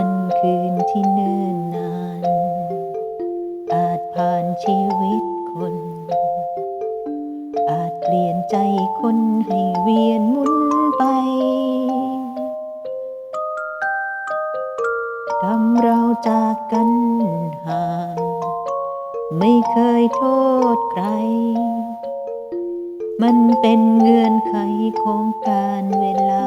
ันคืนที่เนิ่นนาน อาจผ่านชีวิตคน อาจเปลี่ยนใจคนให้เวียนหมุนไปทำเราจากกันห่าง ไม่เคยโทษใคร มันเป็นเงื่อนไขของการเวลา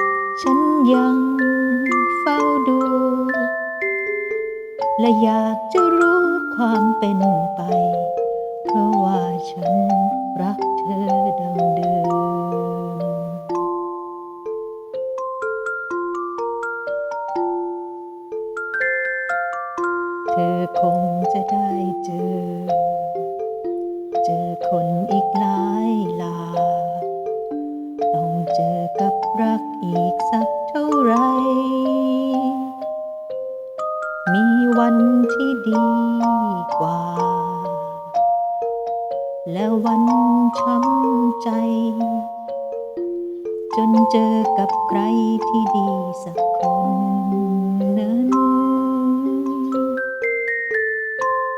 ฉันยังเฝ้าดู และอยากจะรู้ความเป็นไป เพราะว่าฉันรักเธอดังเดิม เธอคงจะได้เจอ เจอคนอีกหลายหลา ต้องเจอกับรักอีก และวันช้ำใจ จนเจอกับใครที่ดีสักคนนั้น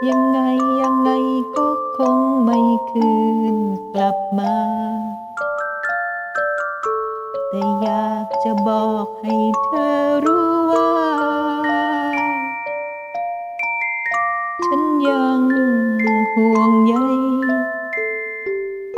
ยังไงยังไงก็คงไม่คืนกลับมา แต่อยากจะบอกให้เธอรู้ว่า ฉันยังห่วงใย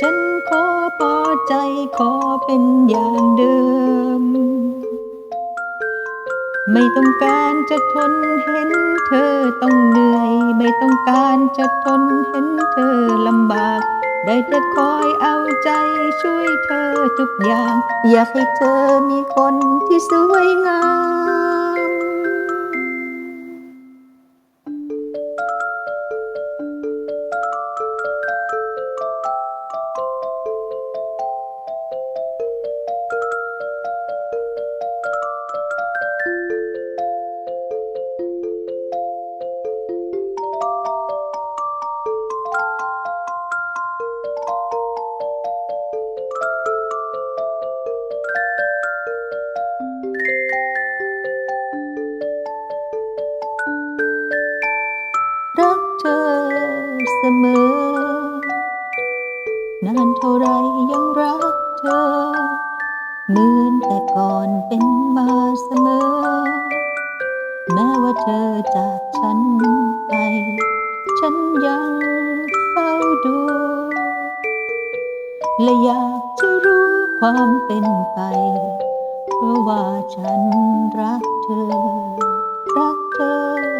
ฉันขอพอใจขอเป็นอย่างเดิม ไม่ต้องการจะทนเห็นเธอต้องเหนื่อย ไม่ต้องการจะทนเห็นเธอลำบาก ได้แต่คอยเอาใจช่วยเธอทุกอย่าง อยากให้เธอมีคนที่สวยงาม เธอเสมอนานเท่าไรยังรักเธอ เหมือนแต่ก่อนเป็นมาเสมอ แม้ว่าเธอจากฉันไป ฉันยังเฝ้าดู และอยากจะรู้ความเป็นไป เพราะว่าฉันรักเธอ รักเธอเสมอ